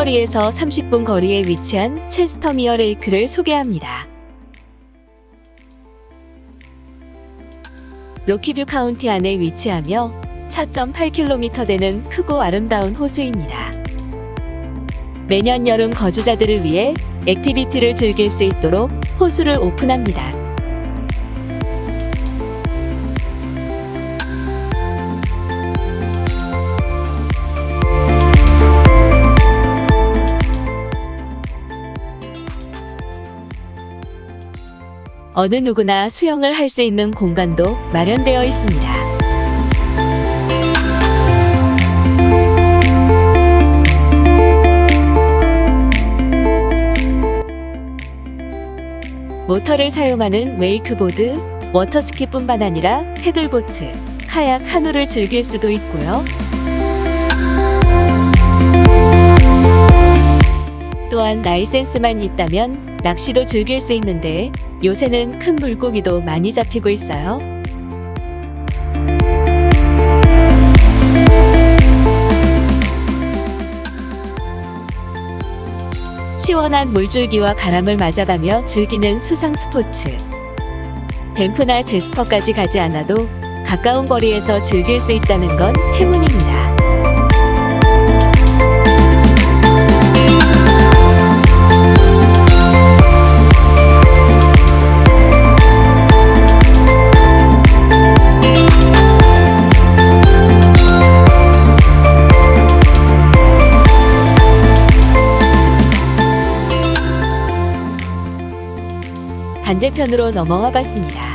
사거리에서 30분 거리에 위치한 체스터미어 레이크를 소개합니다. 로키뷰 카운티 안에 위치하며 4.8km 되는 크고 아름다운 호수입니다. 매년 여름 거주자들을 위해 액티비티를 즐길 수 있도록 호수를 오픈합니다. 어느 누구나 수영을 할 수 있는 공간도 마련되어 있습니다. 모터를 사용하는 웨이크보드, 워터스키뿐만 아니라 패들보트, 카약, 카누를 즐길 수도 있고요. 또한 라이센스만 있다면 낚시도 즐길 수 있는데 요새는 큰 물고기도 많이 잡히고 있어요. 시원한 물줄기와 바람을 맞아가며 즐기는 수상 스포츠. 댐프나 제스퍼까지 가지 않아도 가까운 거리에서 즐길 수 있다는 건 행운입 반대편으로 넘어와 봤습니다.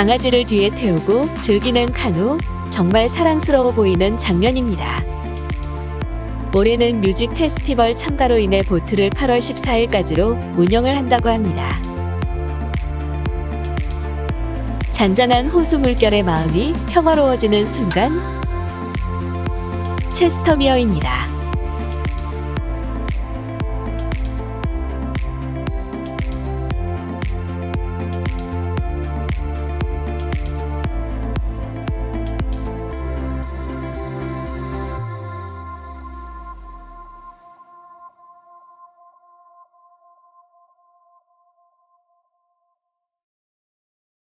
강아지를 뒤에 태우고 즐기는 카누, 정말 사랑스러워 보이는 장면입니다. 올해는 뮤직 페스티벌 참가로 인해 보트를 8월 14일까지로 운영을 한다고 합니다. 잔잔한 호수 물결의 마음이 평화로워지는 순간 체스터미어입니다.